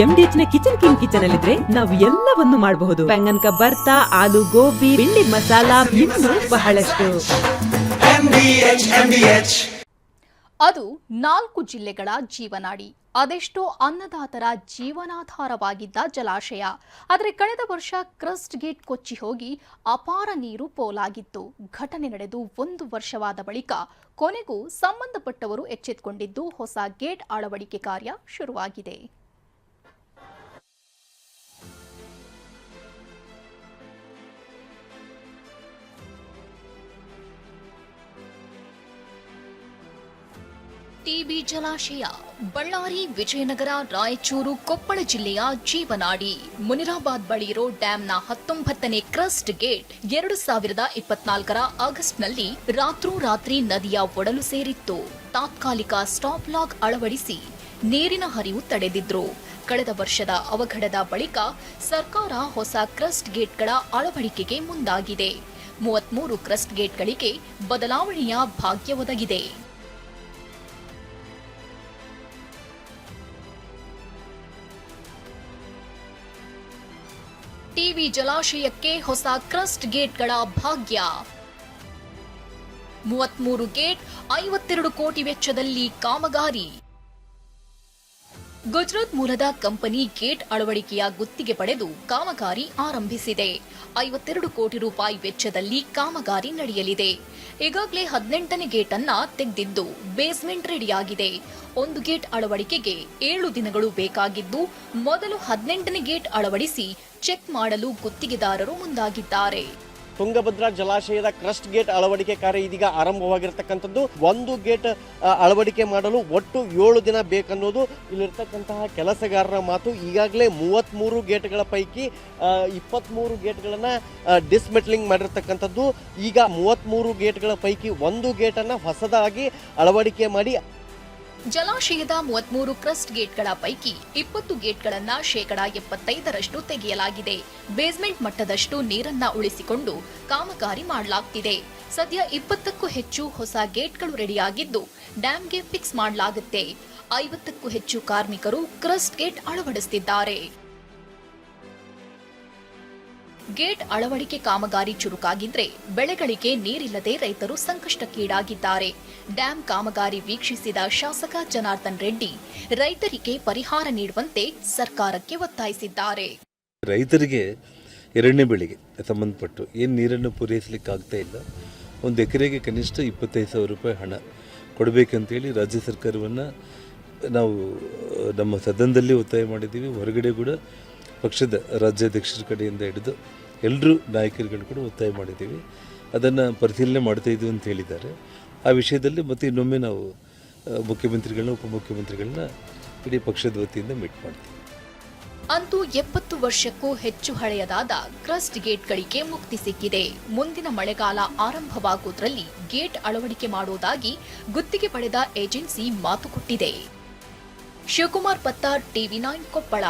ಎಂಡಿಎಚ್ನ kitchen king kitchen ಅಲ್ಲಿದ್ರೆ ನಾವು ಎಲ್ಲವನ್ನು ಮಾಡಬಹುದು. ಬೆಂಗನ್ ಬರ್ತಾ ಆಲೂ ಗೋಬಿ ಬಿಳಿ ಮಸಾಲಾ ಇನ್ನು ಬಹಳಷ್ಟು. ಅದು ನಾಲ್ಕು ಜಿಲ್ಲೆಗಳ ಜೀವನಾಡಿ. ಅದೆಷ್ಟೋ ಅನ್ನದಾತರ ಜೀವನಾಧಾರವಾಗಿದ್ದ ಜಲಾಶಯ. ಆದರೆ ಕಳೆದ ವರ್ಷ ಕ್ರಸ್ಟ್ ಗೇಟ್ ಕೊಚ್ಚಿ ಹೋಗಿ ಅಪಾರ ನೀರು ಪೋಲಾಗಿತ್ತು. ಘಟನೆ ನಡೆದು ಒಂದು ವರ್ಷವಾದ ಬಳಿಕ ಕೊನೆಗೂ ಸಂಬಂಧಪಟ್ಟವರು ಎಚ್ಚೆತ್ತುಕೊಂಡಿದ್ದು ಹೊಸ ಗೇಟ್ ಅಳವಡಿಕೆ ಕಾರ್ಯ ಶುರುವಾಗಿದೆ. ಟಿಬಿ ಜಲಾಶಯ, ಬಳ್ಳಾರಿ, ವಿಜಯನಗರ, ರಾಯಚೂರು, ಕೊಪ್ಪಳ ಜಿಲ್ಲೆಯ ಜೀವನಾಡಿ, ಮುನಿರಾಬಾದ್ ಬಳಿ ಇರೋ ಡ್ಯಾಂನ ಹತ್ತೊಂಬತ್ತನೇ ಕ್ರಸ್ಟ್ ಗೇಟ್ ಎರಡು ಸಾವಿರದ ಇಪ್ಪತ್ನಾಲ್ಕರ ಆಗಸ್ಟ್ನಲ್ಲಿ ರಾತ್ರೋರಾತ್ರಿ ನದಿಯ ಒಡಲು ಸೇರಿತ್ತು. ತಾತ್ಕಾಲಿಕ ಸ್ಟಾಪ್ ಲಾಗ್ ಅಳವಡಿಸಿ ನೀರಿನ ಹರಿವು ತಡೆದಿದ್ರು. ಕಳೆದ ವರ್ಷದ ಅವಘಡದ ಬಳಿಕ ಸರ್ಕಾರ ಹೊಸ ಕ್ರಸ್ಟ್ ಗೇಟ್ಗಳ ಅಳವಡಿಕೆಗೆ ಮುಂದಾಗಿದೆ. ಮೂವತ್ಮೂರು ಕ್ರಸ್ಟ್ ಗೇಟ್ಗಳಿಗೆ ಬದಲಾವಣೆಯ ಭಾಗ್ಯ ಒದಗಿದೆ. ಟಿವಿ ಜಲಾಶಯಕ್ಕೆ ಹೊಸ ಕ್ರಸ್ಟ್ ಗೇಟ್ಗಳ ಭಾಗ್ಯ. ಮೂವತ್ಮೂರು ಗೇಟ್ ಐವತ್ತೆರಡು ಕೋಟಿ ವೆಚ್ಚದಲ್ಲಿ ಕಾಮಗಾರಿ. ಗುಜರಾತ್ ಮೂಲದ ಕಂಪನಿ ಗೇಟ್ ಅಳವಡಿಕೆಯ ಗುತ್ತಿಗೆ ಪಡೆದು ಕಾಮಗಾರಿ ಆರಂಭಿಸಿದೆ. ಐವತ್ತೆರಡು ಕೋಟಿ ರೂಪಾಯಿ ವೆಚ್ಚದಲ್ಲಿ ಕಾಮಗಾರಿ ನಡೆಯಲಿದೆ. ಈಗಾಗಲೇ ಹದಿನೆಂಟನೇ ಗೇಟ್ ಅನ್ನ ತೆಗೆದಿದ್ದು ಬೇಸ್ಮೆಂಟ್ ರೆಡಿಯಾಗಿದೆ. ಒಂದು ಗೇಟ್ ಅಳವಡಿಕೆಗೆ ಏಳು ದಿನಗಳು ಬೇಕಾಗಿದ್ದು ಮೊದಲು ಹದಿನೆಂಟನೇ ಗೇಟ್ ಅಳವಡಿಸಿ ಚೆಕ್ ಮಾಡಲು ಗುತ್ತಿಗೆದಾರರು ಮುಂದಾಗಿದ್ದಾರೆ. ತುಂಗಭದ್ರಾ ಜಲಾಶಯದ ಕ್ರಸ್ಟ್ ಗೇಟ್ ಅಳವಡಿಕೆ ಕಾರ್ಯ ಇದೀಗ ಆರಂಭವಾಗಿರ್ತಕ್ಕಂಥದ್ದು. ಒಂದು ಗೇಟ್ ಅಳವಡಿಕೆ ಮಾಡಲು ಒಟ್ಟು ಏಳು ದಿನ ಬೇಕನ್ನೋದು ಇಲ್ಲಿರ್ತಕ್ಕಂತಹ ಕೆಲಸಗಾರರ ಮಾತು. ಈಗಾಗಲೇ ಮೂವತ್ತ್ಮೂರು ಗೇಟ್ಗಳ ಪೈಕಿ ಇಪ್ಪತ್ತ್ಮೂರು ಗೇಟ್ಗಳನ್ನು ಡಿಸ್ಮೆಟ್ಲಿಂಗ್ ಮಾಡಿರ್ತಕ್ಕಂಥದ್ದು. ಈಗ ಮೂವತ್ತ್ಮೂರು ಗೇಟ್ಗಳ ಪೈಕಿ ಒಂದು ಗೇಟನ್ನು ಹೊಸದಾಗಿ ಅಳವಡಿಕೆ ಮಾಡಿ ಜಲಾಶಯದ ಮೂವತ್ಮೂರು ಕ್ರಸ್ಟ್ ಗೇಟ್ಗಳ ಪೈಕಿ ಇಪ್ಪತ್ತು ಗೇಟ್ಗಳನ್ನ ಶೇಕಡ ಎಪ್ಪತ್ತೈದರಷ್ಟು ತೆಗೆಯಲಾಗಿದೆ. ಬೇಸ್ಮೆಂಟ್ ಮಟ್ಟದಷ್ಟು ನೀರನ್ನ ಉಳಿಸಿಕೊಂಡು ಕಾಮಗಾರಿ ಮಾಡಲಾಗ್ತಿದೆ. ಸದ್ಯ ಇಪ್ಪತ್ತಕ್ಕೂ ಹೆಚ್ಚು ಹೊಸ ಗೇಟ್ಗಳು ರೆಡಿಯಾಗಿದ್ದು ಡ್ಯಾಂಗೆ ಫಿಕ್ಸ್ ಮಾಡಲಾಗುತ್ತೆ. ಐವತ್ತಕ್ಕೂ ಹೆಚ್ಚು ಕಾರ್ಮಿಕರು ಕ್ರಸ್ಟ್ ಗೇಟ್ ಅಳವಡಿಸುತ್ತಿದ್ದಾರೆ ಗೇಟ್ ಅಳವಡಿಕೆ ಕಾಮಗಾರಿ ಚುರುಕಾಗಿದ್ರೆ ಬೆಳೆಗಳಿಗೆ ನೀರಿಲ್ಲದೆ ರೈತರು ಸಂಕಷ್ಟಕ್ಕೀಡಾಗಿದ್ದಾರೆ. ಡ್ಯಾಂ ಕಾಮಗಾರಿ ವೀಕ್ಷಿಸಿದ ಶಾಸಕ ಜನಾರ್ದನ್ ರೆಡ್ಡಿ, ರೈತರಿಗೆ ಪರಿಹಾರ ನೀಡುವಂತೆ ಸರ್ಕಾರಕ್ಕೆ ಒತ್ತಾಯಿಸಿದ್ದಾರೆ. ರೈತರಿಗೆ ಎರಡನೇ ಬೆಳೆಗೆ ಸಂಬಂಧಪಟ್ಟು ಏನು ನೀರನ್ನು ಪೂರೈಸಲಿಕ್ಕಾಗ್ತಾ ಇಲ್ಲ. ಒಂದು ಎಕರೆಗೆ ಕನಿಷ್ಠ ಇಪ್ಪತ್ತೈದು ಸಾವಿರ ರೂಪಾಯಿ ಹಣ ಕೊಡಬೇಕಂತೇಳಿ ರಾಜ್ಯ ಸರ್ಕಾರವನ್ನು ನಾವು ನಮ್ಮ ಸದನದಲ್ಲಿ ಒತ್ತಾಯ ಮಾಡಿದ್ದೀವಿ. ಹೊರಗಡೆ ಕೂಡ ಪಕ್ಷದ ರಾಜ್ಯಾಧ್ಯಕ್ಷರ ಕಡೆಯಿಂದ ಹಿಡಿದು ಎಲ್ಲರೂ ನಾಯಕರುಗಳು ಕೂಡ ಒತ್ತಾಯ ಮಾಡಿದ್ದೀವಿ. ಅದನ್ನು ಪರಿಶೀಲನೆ ಮಾಡ್ತಾ ಇದ್ದೀವಿ ಅಂತ ಹೇಳಿದ್ದಾರೆ. ಆ ವಿಷಯದಲ್ಲಿ ಮತ್ತೆ ಇನ್ನೊಮ್ಮೆ ನಾವು ಮುಖ್ಯಮಂತ್ರಿಗಳನ್ನ, ಉಪಮುಖ್ಯಮಂತ್ರಿಗಳನ್ನ ಇಡೀ ಪಕ್ಷದ ವತಿಯಿಂದ ಮೀಟ್ ಮಾಡ್ತೀವಿ. ಅಂತೂ ಎಪ್ಪತ್ತು ವರ್ಷಕ್ಕೂ ಹೆಚ್ಚು ಹಳೆಯದಾದ ಕ್ರಸ್ಟ್ ಗೇಟ್ಗಳಿಗೆ ಮುಕ್ತಿ ಸಿಕ್ಕಿದೆ. ಮುಂದಿನ ಮಳೆಗಾಲ ಆರಂಭವಾಗುವುದರಲ್ಲಿ ಗೇಟ್ ಅಳವಡಿಕೆ ಮಾಡುವುದಾಗಿ ಗುತ್ತಿಗೆ ಪಡೆದ ಏಜೆನ್ಸಿ ಮಾತು ಕೊಟ್ಟಿದೆ ಶಿವಕುಮಾರ್ ಪತ್ತಾರ್, ಟಿವಿ ನೈನ್ ಕೊಪ್ಪಳ.